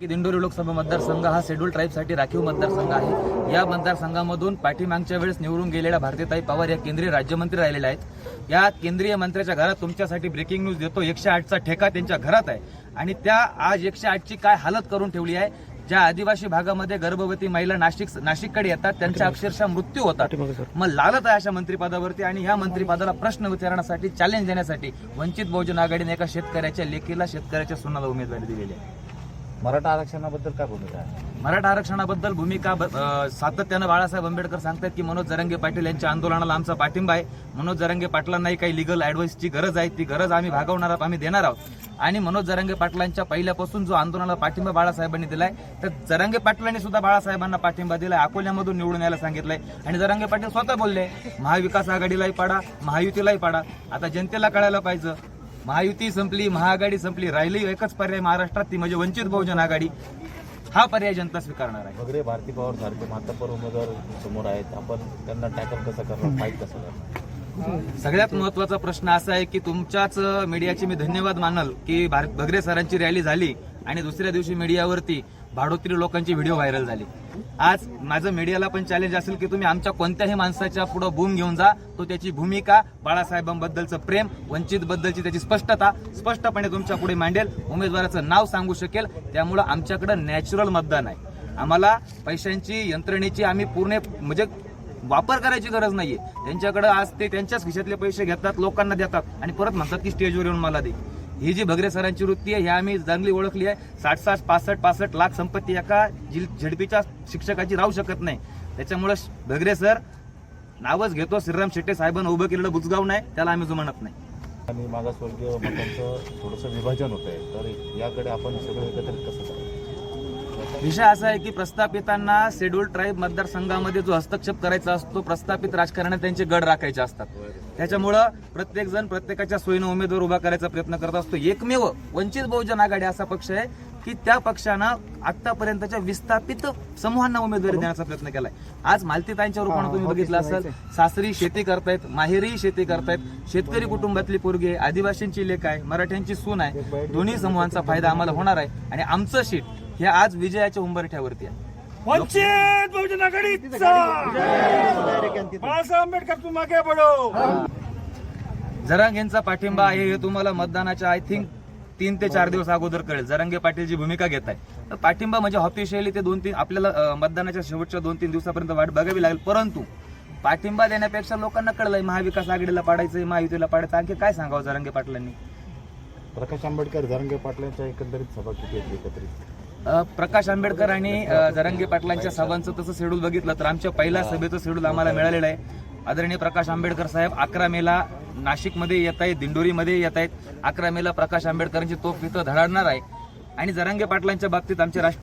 की दिंडोरी लोकसभा मतदारसंघ हा शेड्यूल ट्राईबसाठी राखीव मतदारसंघ आहे. या मतदारसंघामधून पाठीमागच्या वेळेस निवडून गेलेल्या भारतीताई पवार या केंद्रीय राज्यमंत्री राहिलेल्या आहेत. या केंद्रीय मंत्र्याच्या घरात तुमच्यासाठी ब्रेकिंग न्यूज देतो. एकशे आठचा ठेका त्यांच्या घरात आहे. आणि त्या आज एकशे आठची काय हालत करून ठेवली आहे? ज्या आदिवासी भागामध्ये गर्भवती महिला नाशिक नाशिककडे येतात त्यांच्या अक्षरशः मृत्यू होतात. मग लालत आहे अशा मंत्रिपदावरती आणि ह्या मंत्रिपदाला प्रश्न विचारण्यासाठी चॅलेंज देण्यासाठी वंचित बहुजन आघाडीने एका शेतकऱ्याच्या लेखीला शेतकऱ्याच्या सुनाला उमेदवारी दिलेली आहे. मराठा आरक्षणाबद्दल काय भूमिका आहे? मराठा आरक्षणाबद्दल भूमिका ब- अ, सातत्यानं बाळासाहेब आंबेडकर सांगतात की मनोज जरंगे पाटील यांच्या आंदोलनाला आमचा पाठिंबा आहे. मनोज जरंगे पाटलांनाही काही लिगल ॲडवाईसची गरज आहे. ती गरज आम्ही भागवणार आहोत आम्ही देणार आहोत. आणि मनोज जरंगे पाटलांच्या पहिल्यापासून जो आंदोलनाला पाठिंबा बाळासाहेबांनी दिलाय तर जरंगे पाटलांनी सुद्धा बाळासाहेबांना पाठिंबा दिलाय अकोल्यामधून निवडून यायला सांगितलंय. आणि जरंगे पाटील स्वतः बोलले महाविकास आघाडीलाही पाडा महायुतीलाही पाडा. आता जनतेला कळायला पाहिजे महायुती संपली महाआघाडी संपली राहिली एकच पर्याय महाराष्ट्रात ती म्हणजे वंचित बहुजन आघाडी. हा पर्याय जनता स्वीकारणार आहे. वगैरे भारती पवार सारखे मातब्बर उमेदवार समोर आहेत. आपण त्यांना टॅकल कसं करणार फाईट कसं करणार? सगळ्यात महत्त्वाचा प्रश्न असा आहे की तुमच्याच मीडियाचे मी धन्यवाद मानल की भार- भगरे सरांची रॅली झाली. आणि दुसऱ्या दिवशी मीडियावरती भाडोत्री लोकांची व्हिडिओ व्हायरल झाली. आज माझं मीडियाला पण चॅलेंज असेल की तुम्ही आमच्या कोणत्याही माणसाच्या पुढे भूम घेऊन जा. तो त्याची भूमिका बाळासाहेबांबद्दलचं प्रेम वंचित बद्दलची त्याची स्पष्टता स्पष्टपणे तुमच्यापुढे मांडेल. उमेदवाराचं नाव सांगू शकेल. त्यामुळं आमच्याकडे नॅचरल मतदान आहे. आम्हाला पैशांची यंत्रणेची आम्ही पूर्ण म्हणजे वापर करायची गरज नाहीये. त्यांच्याकडे आज ते त्यांच्याच खिशातले पैसे घेतात लोकांना देतात. आणि परत म्हणतात की स्टेजवर येऊन मला दे. ही जी भगरे सरांची वृत्ती आहे ही आम्ही चांगली ओळखली आहे. साठ साठ पासष्ट पासष्ट लाख संपत्ती एका जिल झडपीच्या शिक्षकाची राहू शकत नाही. त्याच्यामुळं भगरे सर नावच घेतो श्रीराम शेट्टे साहेबांना उभं केलेलं बुजगाव नाही त्याला आम्ही जो म्हणत नाही. आणि मागासवर्गीय मतांचं थोडंसं विभाजन होत आहे तर याकडे आपण सगळं एकत्रित कसं विषय असा आहे की प्रस्थापितांना शेड्यूल ट्राईब मतदारसंघामध्ये जो हस्तक्षेप करायचा असतो प्रस्थापित राजकारणात त्यांचे गड राखायचे असतात. त्याच्यामुळं प्रत्येक जण प्रत्येकाच्या सोयीनं उमेदवार उभा करायचा प्रयत्न करत असतो. एकमेव वंचित बहुजन आघाडी असा पक्ष आहे की त्या पक्षानं आतापर्यंतच्या विस्थापित समूहांना उमेदवारी देण्याचा प्रयत्न केलाय. आज मालतीताईंच्या रूपानं तुम्ही बघितलं असेल सासरी शेती करतायत माहेरी शेती करतायत. शेतकरी कुटुंबातली पोरगी आदिवासींची लेख आहे मराठ्यांची सून आहे. दोन्ही समूहांचा फायदा आम्हाला होणार आहे. आणि आमचं सीट हे आज विजयाच्या उंबरठ्यावरती आहे. वंचित बहुजन आघाडीचा! बाळासाहेब आंबेडकर तू मागे पडो! जरांगेंचा पाठिंबा आहे हे तुम्हाला मतदानाच्या आय थिंक तीन ते चार दिवस अगोदर कळेल. जरांगे पाटीलची भूमिका घेत आहे तर पाठिंबा म्हणजे ऑफिशियली ते दोन तीन आपल्याला मतदानाच्या शेवटच्या दोन तीन दिवसापर्यंत वाट बघावी लागेल. परंतु पाठिंबा देण्यापेक्षा लोकांना कळलंय महाविकास आघाडीला पाडायचंय महायुतीला पाडायचं आणखी काय सांगावं जरांगे पाटलांनी? प्रकाश आंबेडकर धरंगे पाटलांच्या एकंदरीत सभा किती एकत्रित? प्रकाश आंबेडकर आणि जरांगे पाटलांच्या सभांचं तसं शेड्यूल बघितलं तर आमच्या पहिल्या सभेचं शेड्यूल आम्हाला मिळालेलं आहे. आदरणीय प्रकाश आंबेडकर साहेब अकरा मेला नाशिकमध्ये येत आहेत दिंडोरीमध्ये येत आहेत. अकरा मेला प्रकाश आंबेडकरांची तोफ इथं धडाडणार आहे. आणि जरांगे पाटलांच्या बाबतीत आमचे राष्ट्र